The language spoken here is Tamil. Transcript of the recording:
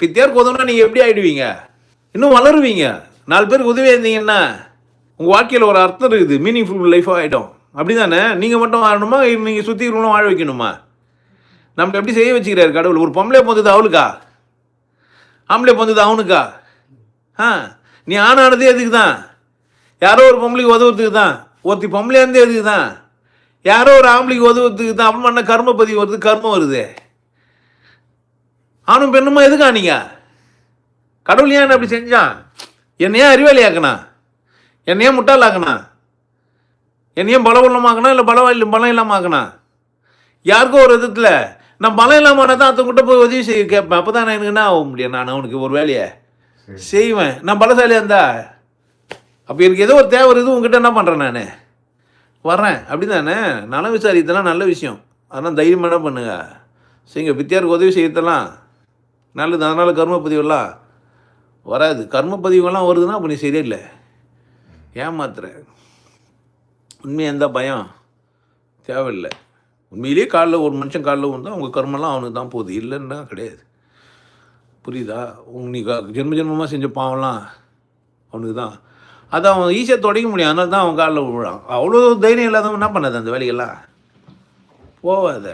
பித்தியாருக்கு உதவுனா நீங்கள் எப்படி ஆயிடுவீங்க? இன்னும் வளருவீங்க. நாலு பேருக்கு உதவி இருந்தீங்கன்னா உங்கள் வாழ்க்கையில் ஒரு அர்த்தம் இருக்குது. மீனிங்ஃபுல் லைஃபாக ஆகிடும் அப்படி தானே நீங்கள் மட்டும் வாழணுமா? நீங்கள் சுற்றி இருக்கணும் வாழ வைக்கணுமா? நம்மளை எப்படி செய்ய வச்சுக்கிறாரு கடவுள்? ஒரு பொம்பளை பொந்தது அவளுக்கா? ஆம்பளை பொந்தது அவனுக்கா? ஆ? நீ ஆனானதே எதுக்கு தான் யாரோ ஒரு பொம்பளைக்கு உதவுறதுக்கு தான் ஒருத்தி பொம்பளையாக இருந்தே எதுக்கு தான் யாரோ ஒரு ஆம்பளைக்கு உதவுறதுக்கு தான் அப்படி பண்ண கர்ம பதிவு வருது. கர்மம் வருது. ஆணும் பெண்ணுமா எதுக்கா நீங்க? கடவுள் ஏன் அப்படி செஞ்சான் என்னையே அறிவாளி ஆக்கணா என்னையே முட்டாளாக்கணா என்னையும் பலவல்லமாக்கணும் இல்லை பலம் இல்லை பலம் இல்லாமல் ஆக்கணா யாருக்கோ ஒரு விதத்தில் நான் பலம் இல்லாமல் தான் அத்தங்கிட்ட போய் உதவி செய்ய கேட்பேன் அப்போ தான் எனக்கு என்ன ஆக முடியும்? நான் அவனுக்கு ஒரு வேலையை செய்வேன். நான் பலசாலியாக இருந்தா? அப்போ எனக்கு ஏதோ ஒரு தேவை இருக்குது உங்ககிட்ட என்ன பண்ணுறேன் நான்? வர்றேன். அப்படி தானே நலம் விசாரித்தெல்லாம் நல்ல விஷயம். அதெல்லாம் தைரியமாக என்ன பண்ணுங்க? செய்யுங்க பித்தியாருக்கு உதவி செய்யறதெல்லாம் நல்லது அதனால் கர்ம பதிவெல்லாம் வராது. கர்ம வருதுன்னா அப்போ நீ சரியில்லை. ஏமாத்துற. உண்மையாக எந்த பயம். தேவையில்லை. உண்மையிலேயே காலில் ஒரு மனுஷன் காலில் வந்தால் உங்கள் கர்மெல்லாம் அவனுக்கு தான் போகுது. இல்லைன்னா கிடையாது. புரியுதா? உங்க நீ ஜென்ம ஜென்மமாக செஞ்ச பாவம்லாம் அவனுக்கு தான். அதை அவன் ஈஸியாக தொடங்க முடியும். அதனால தான் அவன் காலில் விழுறான். அவ்வளோ தைரியம் இல்லாதவன் என்ன பண்ணது அந்த வேலையெல்லாம்? போவாத.